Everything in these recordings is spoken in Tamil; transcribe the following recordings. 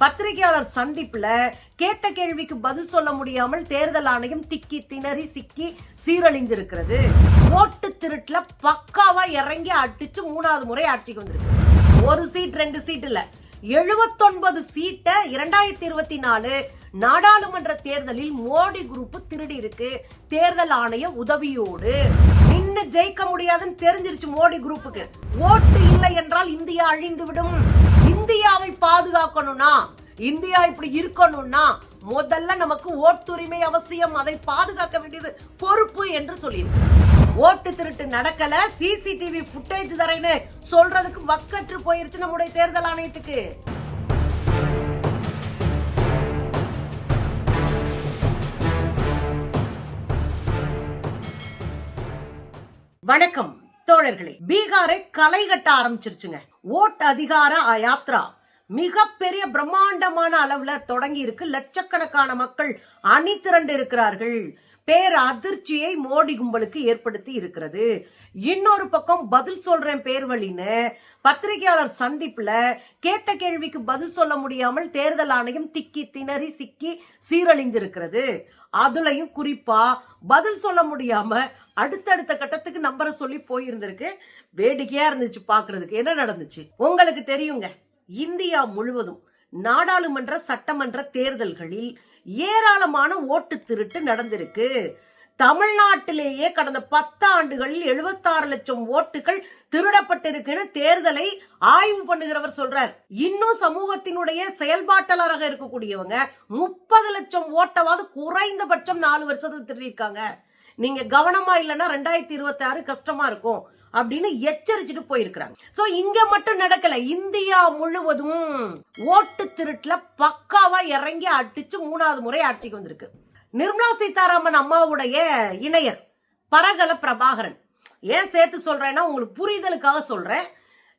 பத்திரிகையாளர் சந்திப்புல கேட்ட கேள்விக்கு பதில் சொல்ல முடியாமல் தேர்தல் ஆணையம் திக்கி திணறி சிக்கி சீரழிந்திருக்கிறது. ஓட்டு திருட்டுல பக்காவா இறங்கி அடிச்சு மூணாவது முறை ஆட்சிக்கு வந்திருக்கு ஒரு சீட் ரெண்டு சீட் இல்ல. எழுபத்தொன்பது சீட்டை இரண்டாயிரத்தி இருபத்தி நாலு நாடாளுமன்ற தேர்தலில் மோடி குரூப் திருடி இருக்கு. தேர்தல் ஆணைய உதவியோடு. நின்னு ஜெயிக்க முடியாதுன்னு தெரிஞ்சிருச்சு மோடி குரூப்புக்கு ஓட்டு இல்லை என்றால் இந்தியா அழிந்து விடும் இந்தியாவை பாதுகாக்கணும்னா இந்தியா இப்படி இருக்கணும்னா முதல்ல நமக்கு ஓட்டுரிமை அவசியம். அதை பாதுகாக்க வேண்டியது பொறுப்பு என்று சொல்லியிருக்கு. ஓட்டு திருட்டு நடக்கல. சிசிடிவி ஃபுட்டேஜ் தரேன்னு சொல்றதுக்கு வக்கற்று போயிருச்சு நம்முடைய தேர்தல் ஆணையத்துக்கு. வணக்கம் தோழர்களே. பீகாரை களை கட்ட ஆரம்பிச்சிருச்சுங்க. ஓட் அதிகார யாத்ரா. மிகப்பெரிய பிரம்மாண்டமான அளவுல தொடங்கி இருக்கு லட்சக்கணக்கான மக்கள் அணி திரண்டு இருக்கிறார்கள். பேர் அதிர்ச்சியை மோடி கும்பலுக்கு ஏற்படுத்தி இருக்கிறது. இன்னொரு பக்கம் பதில் சொல்றேன் பேர்வழின்னு பத்திரிகையாளர் சந்திப்புல கேட்ட கேள்விக்கு பதில் சொல்ல முடியாமல் தேர்தல் ஆணையம் திக்கி திணறி சிக்கி சீரழிந்திருக்கிறது. அதுலயும் குறிப்பா பதில் சொல்ல முடியாம அடுத்தடுத்த கட்டத்துக்கு நம்பரை சொல்லி போயிருந்திருக்கு. வேடிக்கையா இருந்துச்சு பாக்குறதுக்கு. என்ன நடந்துச்சு? உங்களுக்கு தெரியுங்க. இந்தியா முழுவதும் நாடாளுமன்ற சட்டமன்ற தேர்தல்களில் ஏராளமான ஓட்டு திருட்டு நடந்திருக்கு. தமிழ்நாட்டிலேயே கடந்த பத்து ஆண்டுகளில் எழுபத்தாறு லட்சம் ஓட்டுகள் திருடப்பட்டிருக்குன்னு தேர்தலை ஆய்வு பண்ணுகிறவர் சொல்றார். இன்னும் சமூகத்தினுடைய செயல்பாட்டாளராக இருக்கக்கூடியவங்க முப்பது லட்சம் ஓட்டவாவது குறைந்தபட்சம் நாலு வருஷத்துக்கு திருடிருக்காங்க நீங்க கவனமா இல்லைன்னா ரெண்டாயிரத்தி இருபத்தி ஆறு கஷ்டமா இருக்கும். அப்படின்னு எச்சரிச்சுட்டு போயிருக்கிறாங்க. சோ இங்க மட்டும் நடக்கல. இந்தியா முழுவதும் ஓட்டு திருட்டுல பக்காவா இறங்கி அடிச்சு மூணாவது முறை ஆட்சிக்கு வந்திருக்கு. நிர்மலா சீதாராமன் அம்மாவுடைய இணையர் பரகல பிரபாகரன். ஏன் சேர்த்து சொல்றேன்னா உங்களுக்கு புரிதலுக்காக சொல்றேன்.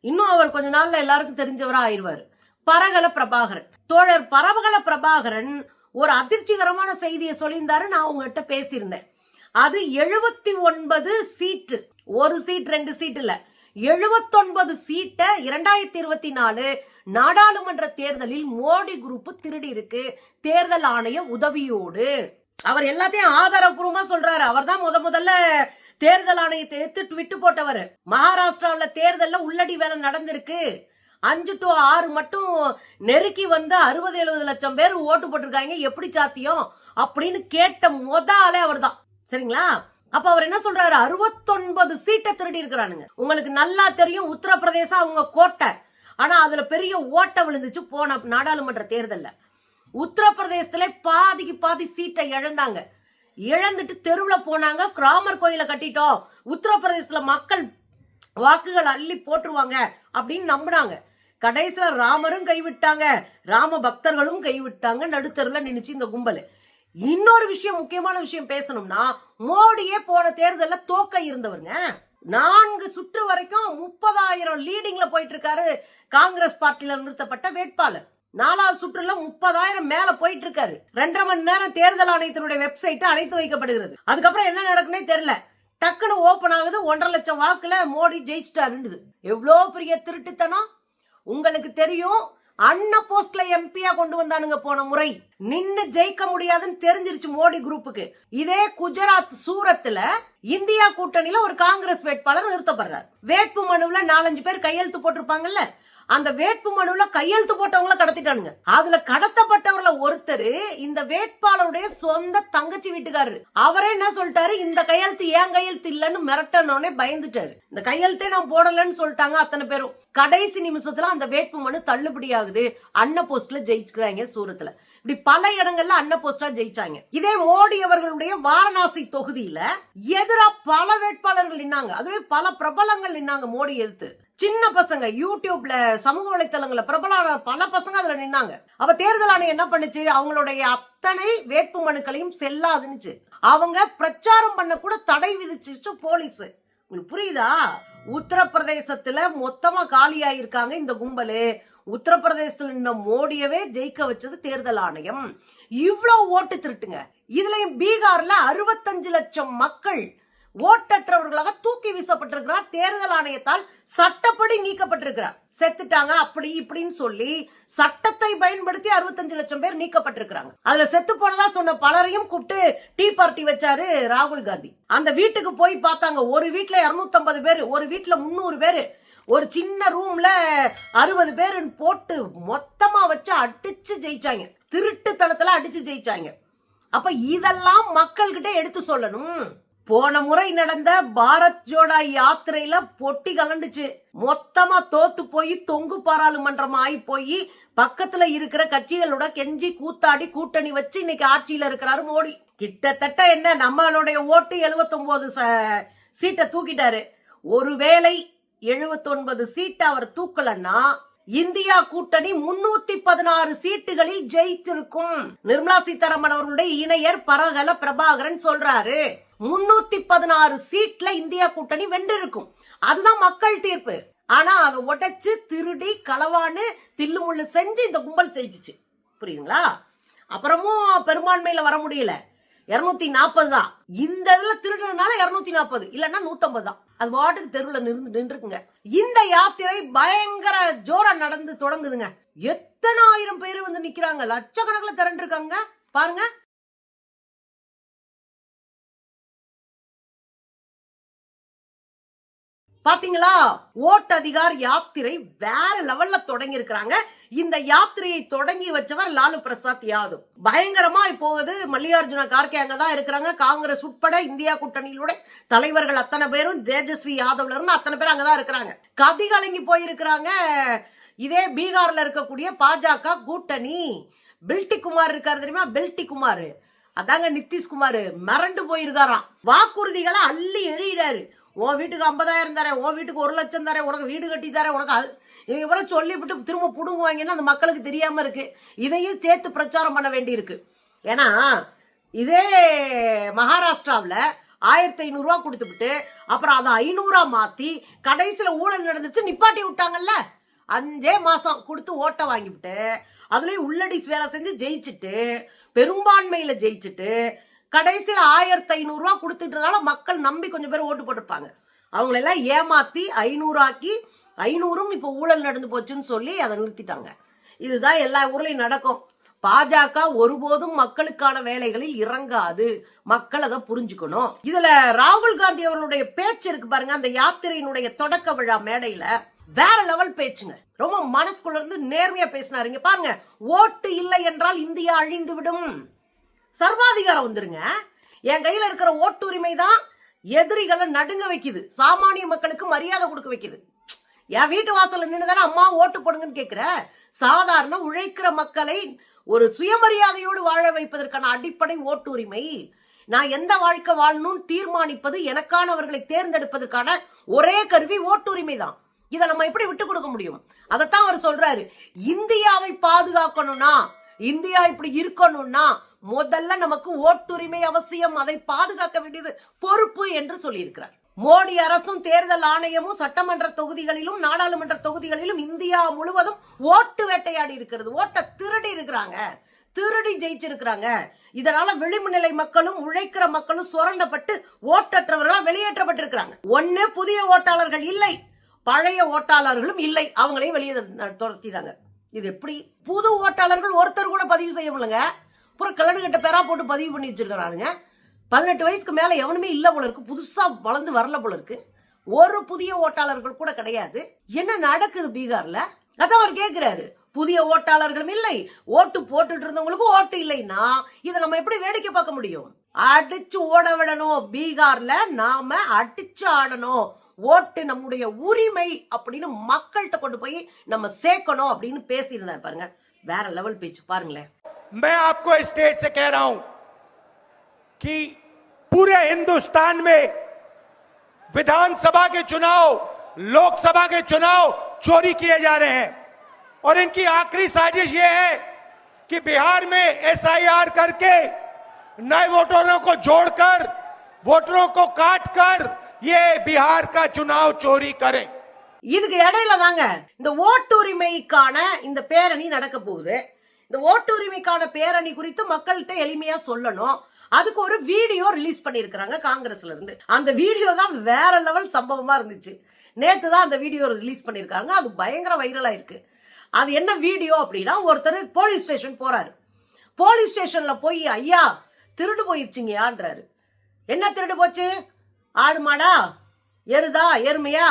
இன்னும் அவர் கொஞ்ச நாள்ல எல்லாருக்கும் தெரிஞ்சவரா ஆயிருவாரு பரகல பிரபாகரன். தோழர் பரவகல பிரபாகரன் ஒரு அதிர்ச்சிகரமான செய்தியை சொல்லியிருந்தாரு நான் உங்ககிட்ட பேசியிருந்தேன். அது எழுபத்தி ஒன்பது சீட்டு. ஒரு சீட் ரெண்டு சீட் இல்ல. எழுபத்தொன்பது சீட்டை இரண்டாயிரத்தி இருபத்தி நாலு நாடாளுமன்ற தேர்தலில் மோடி குரூப் திருடி இருக்கு. தேர்தல் ஆணைய உதவியோடு. அவர் எல்லாத்தையும் ஆதாரபூர்வமா சொல்றாரு. அவர் தான் முத முதல்ல தேர்தல் ஆணையத்தை எடுத்து ட்விட்டு போட்டவர். மகாராஷ்டிராவில் தேர்தல்ல உள்ளடி வேலை நடந்திருக்கு. அஞ்சு டு ஆறு மட்டும் நெருக்கி வந்து அறுபது எழுபது லட்சம் பேர் ஓட்டு போட்டிருக்காங்க. எப்படி சாத்தியம்? அப்படின்னு கேட்ட முத ஆளே அவர் தான் சரிங்களா? அப்ப அவர் என்ன சொல்றாரு? அறுபத்தொன்பது சீட்டை திருடி இருக்கிறானுங்க. உங்களுக்கு நல்லா தெரியும் உத்தரப்பிரதேசம் அவங்க கோட்டை. ஆனா அதுல பெரிய ஓட்டை விழுந்துச்சு போன நாடாளுமன்ற தேர்தல்ல. உத்தரப்பிரதேசத்துல பாதிக்கு பாதி சீட்டை இழந்தாங்க. இழந்துட்டு தெருவுல போனாங்க கிராமர் கோயில கட்டிட்டோம். உத்தரப்பிரதேசத்துல மக்கள் வாக்குகள் அள்ளி போட்டுருவாங்க அப்படின்னு நம்பினாங்க. கடைசியில ராமரும் கைவிட்டாங்க ராம பக்தர்களும் கைவிட்டாங்க நடுத்தருல நினைச்சு இந்த கும்பல். இன்னொரு விஷயம் முக்கியமான விஷயம் பேசணும்னா மோடியே போன தேர்தலில் தோக்க இருந்தவருங்க. நான்கு சுற்று வரைக்கும் முப்பதாயிரம் லீடிங்ல போயிட்டு இருக்காரு காங்கிரஸ் பார்ட்டியில நிறுத்தப்பட்ட வேட்பாளர். நாலாவது சுற்றுல முப்பதாயிரம் மேல போயிட்டு இருக்காரு ரெண்டரை மணி நேரம் தேர்தல் ஆணையத்தினுடைய வெப்சைட் அடைத்து வைக்கப்படுகிறது. அதுக்கப்புறம் என்ன நடக்குன்னே தெரியல. டக்குன்னு ஓபன் ஆகுது ஒன்றரை லட்சம் வாக்குல மோடி ஜெயிச்சிட்டாருன்றது எவ்வளோ பெரிய திருட்டுத்தனம்? உங்களுக்கு தெரியும் அன்ன போஸ்ட்ல எம்பியா கொண்டு வந்தானுங்க போன முறை. நின்னு ஜெயிக்க முடியாதுன்னு தெரிஞ்சிருச்சு மோடி குரூப்புக்கு. இதே குஜராத் சூரத்துல இந்தியா கூட்டணியில ஒரு காங்கிரஸ் வேட்பாளர் நிறுத்தப்படுறார். வேட்பு மனுவுல நாலஞ்சு பேர் கையெழுத்து போட்டிருப்பாங்கல்ல? அந்த வேட்பு மனுல கையெழுத்து போட்டவங்கள கடத்திட்டானுங்க. அதுல கடத்தப்பட்டவர்ல ஒருத்தர் இந்த வேட்பாளருடைய சொந்த தங்கச்சி வீட்டுக்காரரு. அவரே என்ன சொல்லிட்டாரு? இந்த கையெழுத்து ஏன் கையெழுத்து இல்லன்னு மிரட்டனோடனே பயந்துட்டாரு. இந்த கையெழுத்தே நான் போடலன்னு சொல்லிட்டாங்க அத்தனை பேரும். கடைசி நிமிஷத்துல அந்த வேட்பு மனு தள்ளுபடி ஆகுது. அன்ன போஸ்ட்ல ஜெயிச்சுக்கிறாங்க சூரத்துல. இப்படி பல இடங்கள்ல அன்ன போஸ்டா ஜெயிச்சாங்க. இதே மோடி அவர்களுடைய வாரணாசி தொகுதியில எதிரா பல வேட்பாளர்கள் நின்னாங்க. அதுவே பல பிரபலங்கள் நின்னாங்க மோடி எதிர்த்து சின்ன பசங்க யூடியூப்ல சமூக வலைத்தளங்கள்ல பிரபல பல பசங்க அதுல நின்னாங்க. அவ தேர்தல் ஆணையம் என்ன பண்ணுச்சு? அவங்களுடைய அத்தனை வேட்பு மனுக்களையும் செல்லாதுன்னுச்சு. அவங்க பிரச்சாரம் பண்ண கூட தடை விதிச்சிச்சு போலீஸ். உங்களுக்கு புரியுதா? உத்தரப்பிரதேசத்துல மொத்தமா காலியாயிருக்காங்க இந்த கும்பலு. உத்தரப்பிரதேசத்துல நின்ன மோடியவே ஜெயிக்க வச்சது தேர்தல் ஆணையம். இவ்வளவு ஓட்டு திருட்டுங்க. இதுலயும் பீகார்ல அறுபத்தஞ்சு லட்சம் மக்கள் ஓட்டற்றவர்களாக தூக்கி வீசப்பட்டிருக்கிறார். தேர்தல் ஆணையத்தால் சட்டப்படி நீக்கப்பட்டிருக்கிறார். செத்துட்டாங்க அப்படி இப்படின்னு சொல்லி சட்டத்தை பயன்படுத்தி அறுபத்தஞ்சு லட்சம் பேர் நீக்கப்பட்டிருக்கிறாங்க. அதுல செத்து போனதா சொன்ன பலரையும் கூப்பிட்டு டீ பார்ட்டி வச்சாரு ராகுல் காந்தி. அந்த வீட்டுக்கு போய் பார்த்தாங்க. ஒரு வீட்டுல 250 பேர் ஒரு வீட்டுல முந்நூறு பேர். ஒரு சின்ன ரூம்ல அறுபது பேர் போட்டு மொத்தமா வச்சு அடிச்சு ஜெயிச்சாங்க. திருட்டுத்தனத்துல அடிச்சு ஜெயிச்சாங்க. அப்ப இதெல்லாம் மக்கள்கிட்ட எடுத்து சொல்லணும். போன முறை நடந்த பாரத் ஜோடா யாத்திரையில பொட்டி கலண்டுச்சு. மொத்தமா தோத்து போய் தொங்கு பாராளுமன்றம் ஆகி போய் பக்கத்துல இருக்கிற கட்சிகளோட கெஞ்சி கூத்தாடி கூட்டணி வச்சு இன்னைக்கு ஆட்சியில இருக்கிறாரு மோடி. கிட்டத்தட்ட என்ன நம்மளுடைய ஓட்டு 79 ச- சீட்டை தூக்கிட்டாரு. ஒருவேளை 79 சீட்டை அவர் தூக்கலன்னா இந்தியா கூட்டணி முன்னூத்தி பதினாறு சீட்டுகளில் ஜெயித்திருக்கும். நிர்மலா சீதாராமன் அவர்களுடைய இணையர் பரகல பிரபாகரன் சொல்றாரு முன்னூத்தி பதினாறு சீட்ல இந்தியா கூட்டணி வென்றிருக்கும். அதுதான் மக்கள் தீர்ப்பு. ஆனா அதை உடைச்சு திருடி களவான்னு தில்லுமுள்ளு செஞ்சு இந்த கும்பல் செஞ்சிச்சு புரியுதுங்களா? அப்புறமும் பெரும்பான்மையில வர முடியல. இருநூத்தி நாற்பது தான். இந்த இதுல திருடுறதுனால இருநூத்தி நாற்பது இல்லைன்னா நூத்தம்பது தான். அது வாட்டுக்கு தெருவில் நின்று நின்றுக்குங்க. இந்த யாத்திரை பயங்கர ஜோரா நடந்து தொடங்குதுங்க. எத்தனை ஆயிரம் பேர் வந்து நிக்கிறாங்க. லட்சக்கணக்கில் திரண்டு இருக்காங்க பாருங்க. பாத்தீங்களா? ஓட்டதிகார் யாத்திரை வேற லெவல்ல தொடங்கி இருக்கிறாங்க இந்த யாத்திரையை தொடங்கி வச்சவர் லாலு பிரசாத் யாதவ். பயங்கரமா போகுது மல்லிகார்ஜுன கார்கே அங்கதான் இருக்கிறாங்க. காங்கிரஸ் உட்பட இந்தியா கூட்டணியிலோட தலைவர்கள் அத்தனை பேரும் தேஜஸ்வி யாதவ்ல இருந்து அத்தனை பேர் அங்கதான் இருக்கிறாங்க. கதி கலங்கி போயிருக்கிறாங்க. இதே பீகார்ல இருக்கக்கூடிய பாஜக கூட்டணி. பில்டி குமார் இருக்காரு தெரியுமா? பில்டி குமார் அதாங்க நிதிஷ்குமார். மிரண்டு போயிருக்காராம். வாக்குறுதிகளை அள்ளி எறிகிறாரு. உன் வீட்டுக்கு ஐம்பதாயிரம் தரேன் உன் வீட்டுக்கு ஒரு லட்சம் தரேன் உனக்கு வீடு கட்டி தரேன் உனக்கு அது. இவரை சொல்லிவிட்டு திரும்ப பிடுங்குவாங்கன்னா அந்த மக்களுக்கு தெரியாமல் இருக்குது இதையும் சேர்த்து பிரச்சாரம் பண்ண வேண்டியிருக்கு. ஏன்னா இதே மகாராஷ்டிராவில் ஆயிரத்தி ஐநூறுரூவா கொடுத்துவிட்டு அப்புறம் அதை ஐநூறா மாற்றி கடைசியில் ஊழல் நடந்துச்சு நிப்பாட்டி விட்டாங்கல்ல? அஞ்சே மாதம் கொடுத்து ஓட்டை வாங்கிவிட்டு அதுலேயும் உள்ளடிஸ் வேலை செஞ்சு ஜெயிச்சுட்டு பெரும்பான்மையில் ஜெயிச்சுட்டு கடைசியில் ஆயிரத்தி ஐநூறுரூவா கொடுத்துட்டதால மக்கள் நம்பி கொஞ்சம் பேர் ஓட்டு போட்டிருப்பாங்க. அவங்களெல்லாம் ஏமாற்றி ஐநூறாக்கி ஐநூறும் இப்போ ஊழல் நடந்து போச்சுன்னு சொல்லி அதை நிறுத்திட்டாங்க. இதுதான் எல்லா ஊர்லேயும் நடக்கும். பாஜக ஒருபோதும் மக்களுக்கான வேலைகளில் இறங்காது. மக்கள் அதை புரிஞ்சுக்கணும். இதுல ராகுல் காந்தி அவர்களுடைய பேச்சு இருக்கு பாருங்க அந்த யாத்திரையினுடைய தொடக்க விழா மேடையில. வேற லெவல் பேச்சுங்க. ரொம்ப மனசுக்குள்ள இருந்து நேர்மையா பேசினாருங்க பாருங்க ஓட்டு இல்லை என்றால் இந்தியா அழிந்து விடும் சர்வாதிகாரம் வந்துருங்க. என் கையில இருக்கிற ஓட்டுரிமை தான் எதிரிகளை நடுங்க வைக்குது. சாமானிய மக்களுக்கு மரியாதை கொடுக்க வைக்குது. என் வீட்டு வாசல்ல நின்று தானே அம்மா ஓட்டு போடுங்கன்னு கேக்குற? சாதாரண உழைக்கிற மக்களை ஒரு சுயமரியாதையோடு வாழ வைப்பதற்கான அடிப்படை ஓட்டுரிமை. நான் எந்த வாழ்க்கை வாழணும்னு தீர்மானிப்பது எனக்கானவர்களை தேர்ந்தெடுப்பதற்கான ஒரே கருவி ஓட்டுரிமை தான் இதை நம்ம எப்படி விட்டு கொடுக்க முடியும்? அதைத்தான் அவர் சொல்றாரு. இந்தியாவை பாதுகாக்கணும்னா இந்தியா இப்படி இருக்கணும்னா முதல்ல நமக்கு ஓட்டுரிமை அவசியம் அதை பாதுகாக்க வேண்டியது பொறுப்பு என்று சொல்லியிருக்கிறார். மோடி அரசும் தேர்தல் ஆணையமும் சட்டமன்ற தொகுதிகளிலும் நாடாளுமன்ற தொகுதிகளிலும் இந்தியா முழுவதும் ஓட்டு வேட்டையாடி இருக்கிறது. ஓட்டை திருடி இருக்கிறாங்க. திருடி ஜெயிச்சிருக்கிறாங்க. இதனால விளிம்பு நிலை மக்களும் உழைக்கிற மக்களும் சுரண்டப்பட்டு ஓட்டற்றவர்களா வெளியேற்றப்பட்டிருக்கிறாங்க. ஒன்னு புதிய ஓட்டாளர்கள் இல்லை. பழைய ஓட்டாளர்களும் இல்லை. அவங்களையும் வெளியே துரத்திட்டாங்க. இது எப்படி? புது ஓட்டாளர்கள் ஒருத்தர் கூட பதிவு செய்ய முடியலங்க அப்புறம் கிழடு கட்ட பேரா போட்டு பதிவு பண்ணி வச்சிருக்கிறானுங்க. பதினெட்டு வயசுக்கு மேலே எவனுமே இல்லை போல இருக்கு. புதுசாக வளர்ந்து வரல போல இருக்கு. ஒரு புதிய ஓட்டாளர்கள் கூட கிடையாது. என்ன நடக்குது பீகார்ல? அதான் அவர் கேட்கிறாரு புதிய ஓட்டாளர்களும் இல்லை. ஓட்டு போட்டுட்டு இருந்தவங்களுக்கு ஓட்டு இல்லைன்னா இதை நம்ம எப்படி வேடிக்கை பார்க்க முடியும்? அடிச்சு ஓட விடணும் பீகார்ல. நாம அடிச்சு ஆடணும். ஓட்டு நம்முடைய உரிமை அப்படின்னு மக்கள்கிட்ட கொண்டு போய் நம்ம சேர்க்கணும் அப்படின்னு பேசியிருந்தார் பாருங்க வேற லெவல் பேச்சு பாருங்களேன் मैं आपको स्टेट से कह रहा हूं कि पूरे हिंदुस्तान में विधानसभा के चुनाव लोकसभा के चुनाव चोरी किए जा रहे हैं और इनकी आखिरी साजिश ये है कि बिहार में एसआईआर करके नए वोटरों को जोड़कर वोटरों को काटकर ये बिहार का चुनाव चोरी करें இதுக்கு இடையில தாங்க இந்த ஓட்டுரிமைக்கான இந்த பேரணி நடக்க போகுது இந்த ஓட்டுரிமைக்கான பேரணி குறித்து மக்கள்கிட்ட எளிமையா சொல்லணும் அதுக்கு ஒரு வீடியோ ரிலீஸ் பண்ணியிருக்கிறாங்க காங்கிரஸ்ல இருந்து அந்த வீடியோ தான் வேற லெவல் சம்பவமா இருந்துச்சு நேத்து தான் அந்த வீடியோ ரிலீஸ் பண்ணியிருக்காங்க அது பயங்கர வைரலா இருக்கு அது என்ன வீடியோ அப்படின்னா ஒருத்தர் போலீஸ் ஸ்டேஷன் போறாரு போலீஸ் ஸ்டேஷன்ல போய் ஐயா திருடு போயிருச்சுங்கயான்றாரு என்ன திருடு போச்சு ஆடு மாடா எருதா எருமையா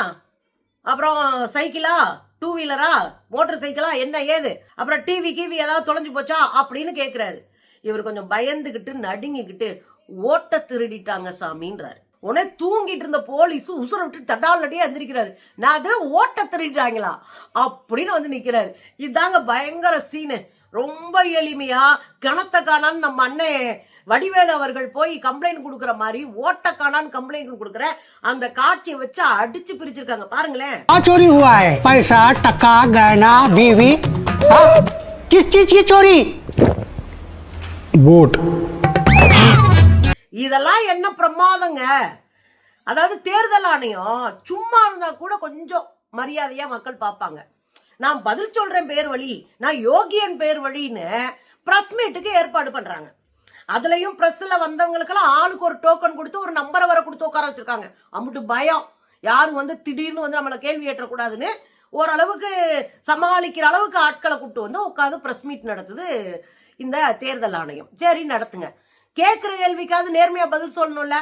அப்புறம் சைக்கிளா? டூ வீலரா மோட்டர் சைக்கிளா என்ன ஏது? அப்புறம் டிவி கிவி ஏதாவது தொலைஞ்சு போச்சா? அப்படின்னு கேட்குறாரு இவர் கொஞ்சம் பயந்துக்கிட்டு நடுங்கிக்கிட்டு ஓட்ட திருடிட்டாங்க சாமின்றாரு. உடனே தூங்கிட்டு இருந்த போலீஸ் உசுர விட்டு தட்டால் எந்திரிக்கிறாரு. நான் அது ஓட்ட திருடிட்டாங்களா? அப்படின்னு வந்து நிற்கிறாரு இதாங்க பயங்கர சீனு ரொம்ப எளிமையா கிணத்த காணான்னு நம்ம அண்ணன். வடிவேலு அவர்கள் போய் கம்ப்ளைண்ட் கொடுக்குற மாதிரி ஓட்ட காணான்னு கம்ப்ளைண்ட் கொடுக்குற அந்த காட்சியை வச்சு அடிச்சு பிரிச்சிருக்காங்க பாருங்களேன் क्या चोरी हुआ है पैसा टका गहना बीवी हाँ? किस चीज की चोरी वोट இதெல்லாம் என்ன பிரமாதங்க அதாவது தேர்தல் ஆணையம் சும்மா இருந்தா கூட கொஞ்சம் மரியாதையா மக்கள் பார்ப்பாங்க நான் பதில் சொல்றேன் பேர் வழி நான் யோகியன் பேர் வழின்னு பிரஸ் மீட்டுக்கு ஏற்பாடு பண்றாங்க அதுலயும் பிரஸ்ல வந்தவங்களுக்கெல்லாம் ஆளுக்கு ஒரு டோக்கன் கொடுத்து ஒரு நம்பரை வர கொடுத்து உட்கார வச்சிருக்காங்க. அம்முட்டு பயம். யாரும் வந்து திடீர்னு வந்து நம்மளை கேள்வி ஏற்றக்கூடாதுன்னு ஓரளவுக்கு சமாளிக்கிற அளவுக்கு ஆட்களை கூப்பிட்டு வந்து உட்காந்து பிரஸ் மீட் நடத்துது இந்த தேர்தல் ஆணையம். சரி நடத்துங்க. கேட்குற கேள்விக்காவது நேர்மையா பதில் சொல்லணும்ல.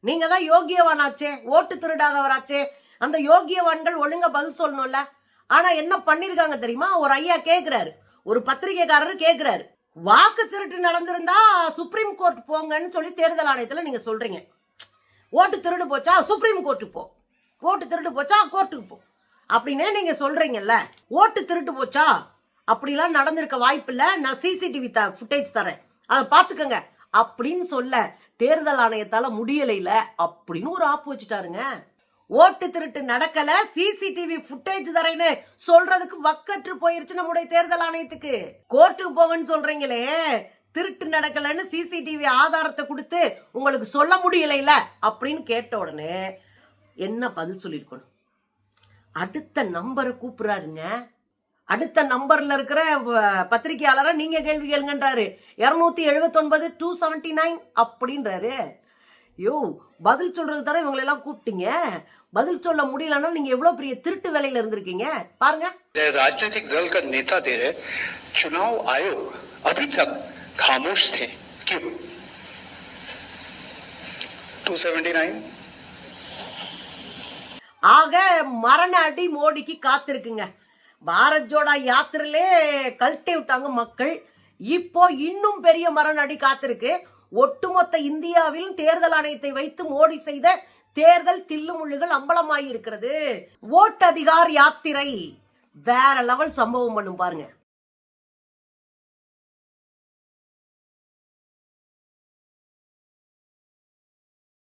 நீங்க தான் யோகியவானாச்சே ஓட்டு திருடாதவராச்சே. அந்த யோகியவான்கள் ஒழுங்கா பதில் சொல்லணும்ல. ஆனா என்ன பண்ணிருக்காங்க தெரியுமா? ஒரு ஐயா கேக்குறாரு. ஒரு பத்திரிகைக்காரர் கேக்குறாரு. வாக்கு திருட்டு நடந்திருந்தா சுப்ரீம் கோர்ட் போங்கன்னு சொல்லி தேர்தல் ஆணையத்தில் நீங்கள் சொல்கிறீங்க ஓட்டு திருடு போச்சா சுப்ரீம் கோர்ட்டுக்கு போ. ஓட்டு திருட்டு போச்சா கோர்ட்டுக்கு போ. அப்படின்னே நீங்கள் சொல்கிறீங்கல்ல ஓட்டு திருட்டு போச்சா? அப்படிலாம் நடந்திருக்க வாய்ப்பில்ல நான் சிசிடிவி த ஃபுட்டேஜ் தரேன். அதை பார்த்துக்கங்க. அப்படின்னு சொல்ல தேர்தல் ஆணையத்தால் முடியலையில அப்படின்னு ஒரு ஆப்பு வச்சுட்டாருங்க. ஓட்டு திருட்டு நடக்கல சிசிடிவி ஃபுட்டேஜ் தரேன்னு சொல்றதுக்கு வக்கற்று போயிருச்சு நம்முடைய தேர்தல் ஆணையத்துக்கு. கோர்ட்டுக்கு போகன்னு சொல்றீங்களே திருட்டு நடக்கலன்னு சிசிடிவி ஆதாரத்தை கொடுத்து உங்களுக்கு சொல்ல முடியலைல அப்படின்னு கேட்ட உடனே என்ன பதில் சொல்லியிருக்கணும்? அடுத்த நம்பரை கூப்பிடுறாருங்க. அடுத்த நம்பர்ல இருக்கிற பத்திரிகையாளரை நீங்க கேள்வி கேளுங்கன்றாரு. இருநூத்தி எழுபத்தி ஒன்பது டூ செவன்டி நைன் அப்படின்றாரு. யோ பதில் சொல்றது தானே இவங்களை எல்லாம் கூப்பிட்டீங்க பதில் சொல்ல முடியலன்னா நீங்க எவ்வளவு பெரிய திருட்டு வேலையில இருந்திருக்கீங்க பாருங்க राजनीतिक दल का नेता दे रहे चुनाव आयोग अभी तक खामोश थे क्यों 279 ஆக மரண அடி மோடிக்கு காத்திருக்குங்க பாரத் ஜோடா யாத்திரையிலே கழட்டி விட்டாங்க மக்கள் இப்போ இன்னும் பெரிய மரண அடி காத்திருக்கு ஒட்டுமொத்த இந்தியாவில் தேர்தல் ஆணையத்தை வைத்து மோடி செய்த தேர்தல் தில்லுமுள்ளுகள் அம்பலமாயிருக்கிறது. ஓட்டதிகார் யாத்திரை. வேற லெவல் சம்பவம் பண்ணும் பாருங்க.